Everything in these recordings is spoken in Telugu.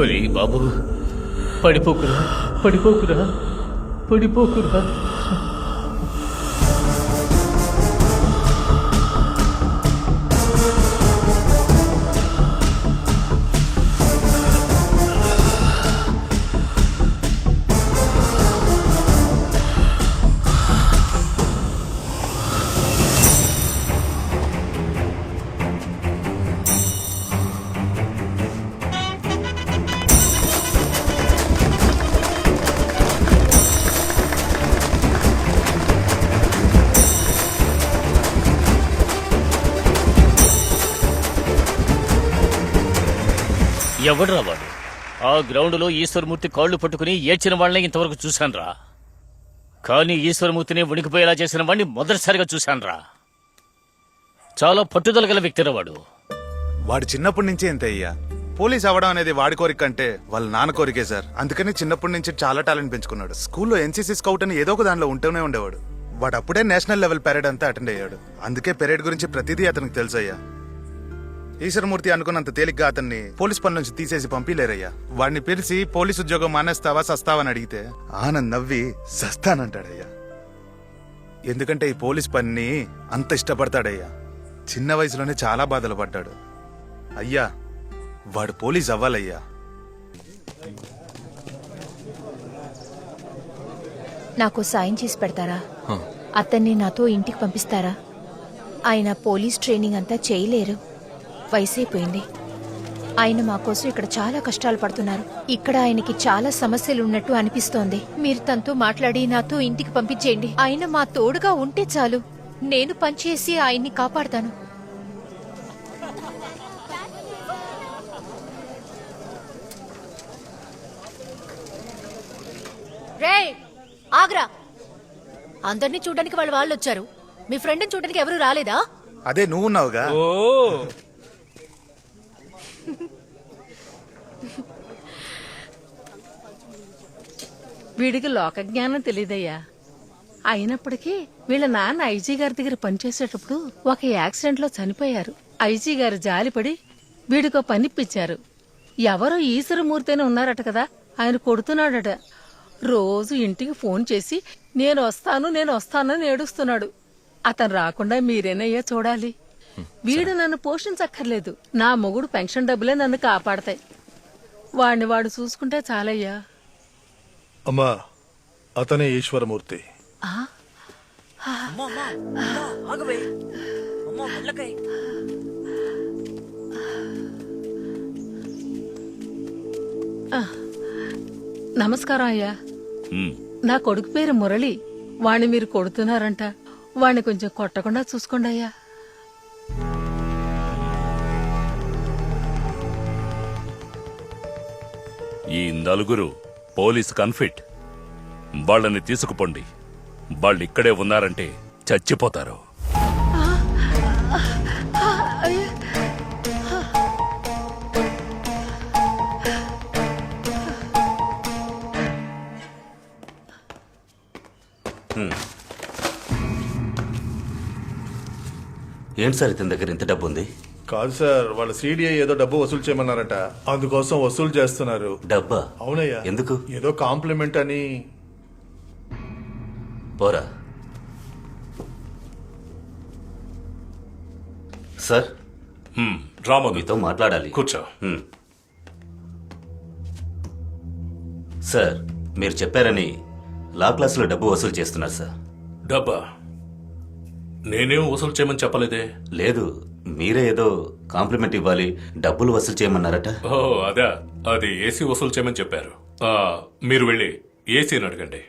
ఒరే బాబు పడిపోకురా పడిపోకురా పడిపోకురా. ఎవడ్రా వాడు? ఆ గ్రౌండ్లో ఈశ్వరమూర్తి కాళ్ళు పట్టుకుని ఏడ్చిన వాళ్ళని ఇంతవరకు చూశాన్రా. కానీ ఈశ్వరమూర్తిని వణికిపోయేలా చేసిన వాడిని మొదటిసారిగా చూశాన్రా. చాలా పట్టుదల గల వ్యక్తిరా వాడు. వాడు చిన్నప్పటి నుంచే ఇంత అయ్యా. పోలీస్ అవ్వడం అనేది వాడి కోరిక కంటే వాళ్ళ నాన్న కోరికే సార్. అందుకని చిన్నప్పటి నుంచి చాలా టాలెంట్ పెంచుకున్నాడు. స్కూల్లో ఎన్సీసీ స్కౌట్ అని ఏదో ఒక దానిలో ఉంటూనే ఉండేవాడు. వాడు అప్పుడే నేషనల్ లెవెల్ పెరేడ్ అంతా అటెండ్ అయ్యాడు. అందుకే పెరేడ్ గురించి ప్రతిదీ అతనికి తెలుసయ్యా. ఈశ్వరమూర్తి అనుకున్నంత తేలిగ్గా అతన్ని పోలీస్ పని నుంచి తీసేసి పంపిలేరయ్యా. వాడిని పిలిచి పోలీస్ ఉద్యోగం మానేస్తావా సస్తావా అని అడిగితే ఆనంద్ నవ్వి సస్తానంటాడయ్యా. ఎందుకంటే ఈ పోలీస్ పనిని అంత ఇష్టపడతాడయ్యా. చిన్న వయసులోనే చాలా బాధలు పడ్డాడు. అయ్యా వాడు పోలీస్ అవ్వాలయ్యా. నాకు సాయం చేసి పెడతారా? అతన్ని నాతో ఇంటికి పంపిస్తారా? ఆయన పోలీస్ ట్రైనింగ్ అంతా చేయలేరు. వయసైపోయింది. ఆయన మా కోసం ఇక్కడ చాలా కష్టాలు పడుతున్నారు. ఇక్కడ ఆయనకి చాలా సమస్యలు ఉన్నట్టు అనిపిస్తోంది. మీరు తనతో మాట్లాడి నాతో ఇంటికి పంపించేయండి. ఆయన మా తోడుగా ఉంటే చాలు. నేను పనిచేసి ఆయన్ని కాపాడతాను. రే ఆగ్రా. అందరినీ చూడడానికి వాళ్ళ వాళ్ళు వచ్చారు మీ ఫ్రెండ్ని చూడడానికి ఎవరు రాలేదా? అదే నువ్వు ఉన్నావుగా వీడికి లోకజ్ఞానం తెలియదయ్యా అయినప్పటికీ వీళ్ళ నాన్న ఐజీ గారి దగ్గర పనిచేసేటప్పుడు ఒక యాక్సిడెంట్లో చనిపోయారు. ఐజీ గారు జాలిపడి వీడికో పనిప్పించారు ఎవరో ఈశ్వరమూర్తేనే ఉన్నారట కదా ఆయన కొడుతున్నాడట. రోజు ఇంటికి ఫోన్ చేసి నేను వస్తాను నేను వస్తానని ఏడుస్తున్నాడు. అతను రాకుండా మీరేనయ్యా చూడాలి. వీడు నన్ను పోషించక్కర్లేదు. నా మొగుడు పెన్షన్ డబ్బులే నన్ను కాపాడతాయి. వాడిని వాడు చూసుకుంటే చాలయ్యా. అమ్మా అతనే ఈశ్వరమూర్తి. నమస్కారం అయ్యా. నా కొడుకు పేరు మురళి. వాణ్ణి మీరు కొడుతున్నారంట. వాణ్ణి కొంచెం కొట్టకుండా చూసుకోండి అయ్యా. ఈ నలుగురు పోలీసు కన్ఫిట్ వాళ్ళని తీసుకుపోండి. వాళ్ళు ఇక్కడే ఉన్నారంటే చచ్చిపోతారు. ఏంటి సార్ ఇతని దగ్గర ఇంత డబ్బు ఉంది కాదు సార్ వాళ్ళ సిడిఐ ఏదో డబ్బు వసూలు చేయమన్నారట. అందుకోసం వసూలు చేస్తున్నారు. డబ్బా? అవునయ్యా. ఎందుకు? ఏదో కాంప్లిమెంట్ అని. పోరా. సార్ రామను మీతో మాట్లాడాలి. కూర్చో. సార్ మీరు చెప్పారని లా క్లాసులో డబ్బు వసూలు చేస్తున్నారు సార్. డబ్బా? నేనేం వసూలు చేయమని చెప్పలేదే? లేదు మీరే ఏదో కాంప్లిమెంట్ ఇవ్వాలి. డబ్బులు వసూలు చేయమన్నారట. ఓ అదా. అది ఏసీ వసూలు చేయమని చెప్పారు. ఆ, మీరు వెళ్ళి ఏసీని అడగండి.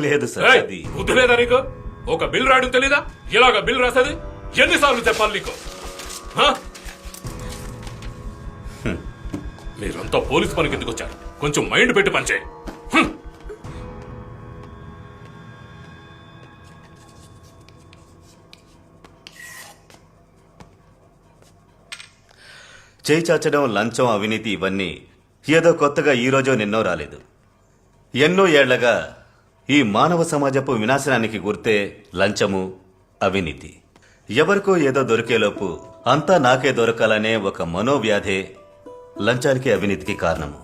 లేదు సార్ ఏయ్, అది బుద్ధి లేదా నీకు? ఒక బిల్ రాయడం తెలీదా? ఇలాగ బిల్ రాసేది? ఎన్నిసార్లు చెప్పాలి నీకు? హ? మీరంతా పోలీస్ పనికి ఎందుకు వచ్చారు? కొంచెం మైండ్ పెట్టి పనిచేయి చేయిచాచడం చేయి లంచం అవినీతి ఇవన్నీ ఏదో కొత్తగా ఈ నిన్నో రాలేదు. ఎన్నో ఏళ్ళగా ఈ మానవ సమాజపు వినాశనానికి గుర్తే లంచము అవినీతి. ఎవరికో ఏదో దొరికేలోపు అంతా నాకే దొరకాలనే ఒక మనోవ్యాధే లంచానికి అవినీతికి కారణము.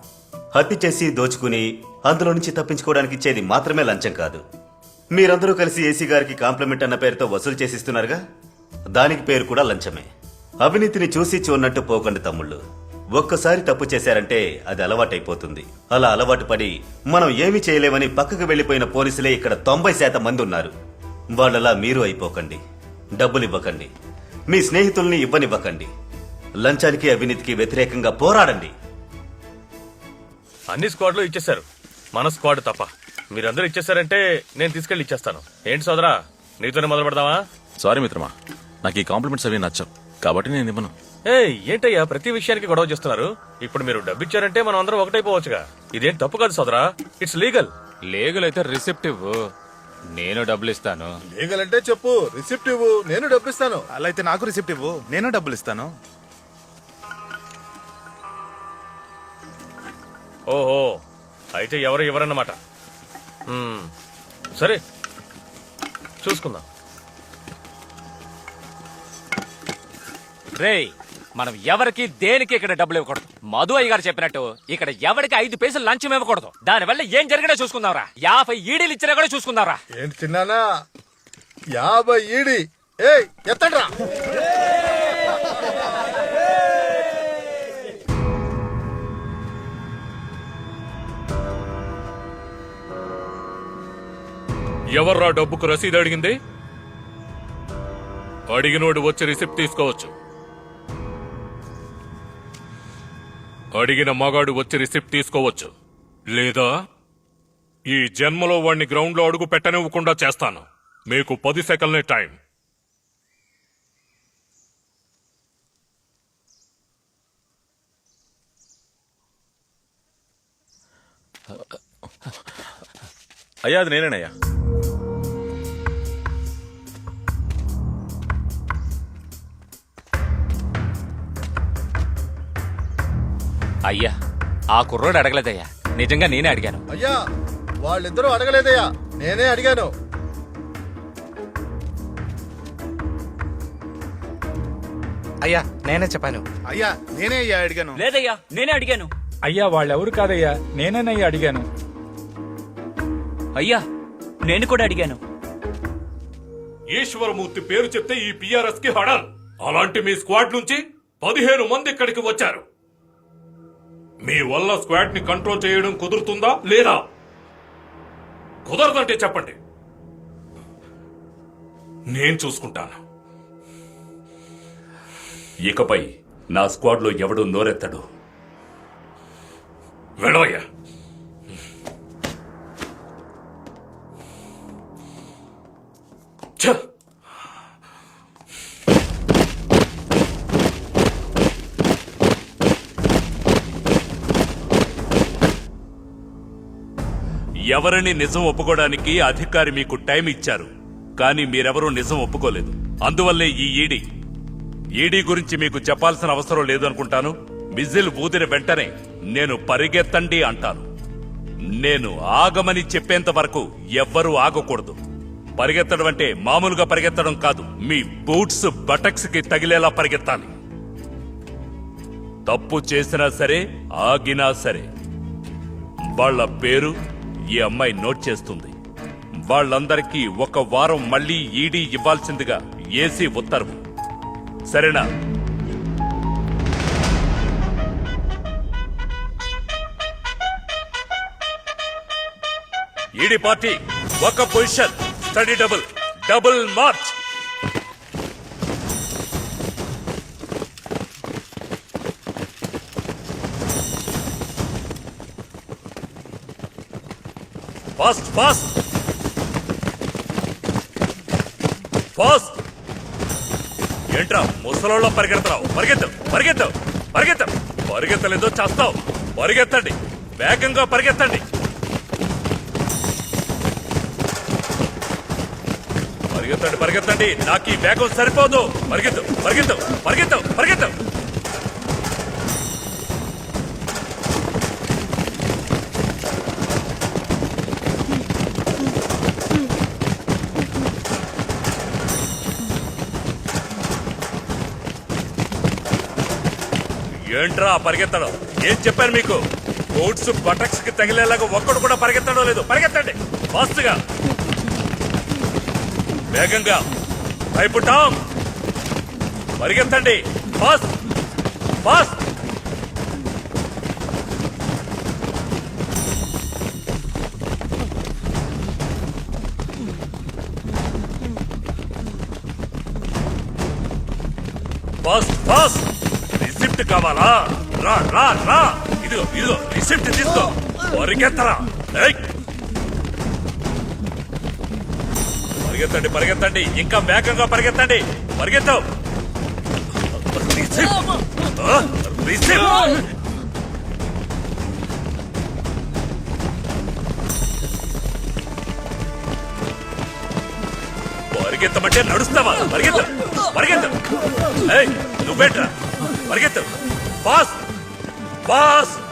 హత్య చేసి దోచుకుని అందులో నుంచి తప్పించుకోవడానికి ఇచ్చేది మాత్రమే లంచం కాదు. మీరందరూ కలిసి ఏసీ గారికి కాంప్లిమెంట్ అన్న పేరుతో వసూలు చేసిస్తున్నారుగా? దానికి పేరు కూడా లంచమే. అవినీతిని చూసి చూడనట్టు పోకండి తమ్ముళ్ళు. ఒక్కసారి తప్పు చేశారంటే అది అలవాటైపోతుంది. అలా అలవాటు పడి మనం ఏమీ చేయలేమని పక్కకు వెళ్ళిపోయిన పోలీసులే ఇక్కడ తొంభై శాతం మంది ఉన్నారు. వాళ్ళలా మీరు అయిపోకండి. డబ్బులు ఇవ్వకండి మీ స్నేహితుల్ని ఇవ్వనివ్వకండి. లంచానికి అవినీతికి వ్యతిరేకంగా పోరాడండి. అన్ని స్క్వాడ్లు ఇచ్చేశారు. మన స్క్వాడ్ తప్ప. మీరందరూ ఇచ్చేసారంటే నేను తీసుకెళ్ళి ఇచ్చేస్తాను. ఏంటి సోదరా నీతోనే మొదలు పెడదామా సారీ మిత్రమా నాకు ఈ కాంప్లిమెంట్స్ అవి నచ్చవు. కాబట్టి నేను ఇవ్వను. ఏ ఏంటయ్యా ప్రతి విషయానికి గొడవ చేస్తున్నారు? ఇప్పుడు మీరు డబ్బు ఇచ్చారంటే మనం అందరం ఒకటైపోవచ్చుగా ఇదేం తప్పు కాదు సోదరా. ఇట్స్ లీగల్ లీగల్ అయితే రిసిప్ట్ ఇవ్వు నేను డబ్బులు ఇస్తాను లీగల్ అంటే చెప్పు. రిసిప్ట్ ఇవ్వు నేను డబ్బిస్తాను అలా అయితే నాకు రిసిప్ట్ ఇవ్వు నేను డబ్బులు ఇస్తాను ఓహో అయితే ఎవరు ఎవరన్నమాట. సరే. చూసుకుందాం. రేయ్ మనం ఎవరికి దేనికి ఇక్కడ డబ్బులు ఇవ్వకూడదు? మధు అయ్య గారు చెప్పినట్టు ఇక్కడ ఎవరికి ఐదు పైసలు లంచం ఇవ్వకూడదు. దానివల్ల ఏం జరిగినా చూసుకుందాంరా. యాభై ఈడీలు ఇచ్చినా కూడా చూసుకుందాంరా. ఏంటి చిన్నానా యాభై ఈడి. ఏయ్ ఎత్తండ్రా. ఎవర్రా డబ్బుకు రసీదు అడిగింది? అడిగినోడు వచ్చి రిసిప్ట్ తీసుకోవచ్చు. అడిగిన మగాడు వచ్చి రిసిప్ట్ తీసుకోవచ్చు. లేదా? ఈ జన్మలో వాణ్ణి గ్రౌండ్లో అడుగు పెట్టనివ్వకుండా చేస్తాను. మీకు పది సెకండ్లే టైం. అయ్యా అది నేనేనయ్యా. అయ్యా ఆ కుర్రోడు అడగలేదయ్యా. నిజంగా నేనే అడిగాను. అయ్యా వాళ్ళిద్దరూ అడగలేదయ్యా. నేనే అడిగాను. అయ్యా నేనే చెప్పాను. అయ్యా నేనే అయ్యా అడిగాను. లేదయ్యా నేనే అడిగాను. అయ్యా వాళ్ళెవరు కాదయ్యా? నేనేనయ్యా అడిగాను. అయ్యా నేను కూడా అడిగాను. ఈశ్వరమూర్తి పేరు చెప్తే ఈ పిఆర్ఎస్కి హడల్. అలాంటి మీ స్క్వాడ్ నుంచి పదిహేను మంది ఇక్కడికి వచ్చారు. మీ వల్ల స్క్వాడ్ని కంట్రోల్ చేయడం కుదురుతుందా లేదా? కుదరదంటే చెప్పండి. నేను చూసుకుంటాను. ఇకపై నా స్క్వాడ్లో ఎవడు నోరెత్తడు. వెళ్ళవయ్యా. ఛ! ఎవరిని నిజం ఒప్పుకోవడానికి అధికారి మీకు టైం ఇచ్చారు కానీ మీరెవరూ నిజం ఒప్పుకోలేదు. అందువల్లే ఈ ఈడీ. ఈడీ గురించి మీకు చెప్పాల్సిన అవసరం లేదు అనుకుంటాను. ఊదిన వెంటనే నేను పరిగెత్తండి అంటాను. నేను ఆగమని చెప్పేంత వరకు ఎవ్వరూ ఆగకూడదు. పరిగెత్తడం అంటే మామూలుగా పరిగెత్తడం కాదు. మీ బూట్స్ బటక్స్కి తగిలేలా పరిగెత్తాలి. తప్పు చేసినా సరే ఆగినా సరే. వాళ్ళ పేరు ఈ అమ్మాయి నోట్ చేస్తుంది. వాళ్ళందరికీ ఒక వారం మళ్ళీ ఈడీ ఇవ్వాల్సిందిగా ఏసీ ఉత్తర్వు. సరేనా? ఈడీ పార్టీ ఒక position steady double double march. Fast fast. Fast. ఏంట్రా ముసలోళ్ళ పరిగెడతావు పరిగెత్తు పరిగెత్తు పరిగెత్తు. పరిగెత్తలేదో చేస్తావు. పరిగెత్తండి. వేగంగా పరిగెత్తండి. పరిగెత్తండి పరిగెత్తండి. నాకు ఈ వేగం సరిపోదు. పరిగెత్తు పరిగెత్తు పరిగెత్తు పరిగెత్తు. ఏంట్రా పరిగెత్తడం? ఏం చెప్పాను మీకు? బోట్స్ బటక్స్కి తగిలేలాగా ఒక్కడు కూడా పరిగెత్తడం లేదు. పరిగెత్తండి. ఫాస్ట్గా. వేగంగా. భయపుట్టాం పరిగెత్తండి. Fast. Fast. Fast fast. Receipt కావాలా? రా రా రా. ఇదిగో ఇదిగో రిసిప్ట్ తీసుకో. పరిగెత్తరా. పరిగెత్తండి పరిగెత్తండి. ఇంకా వేగంగా పరిగెత్తండి. పరిగెత్తావు. రిసిప్ట్. పరిగెత్తమంటే నడుస్తావా? పరిగెత్త పరిగెత్త. నువ్వేట్రా? పరిగెత్తు. Boss boss.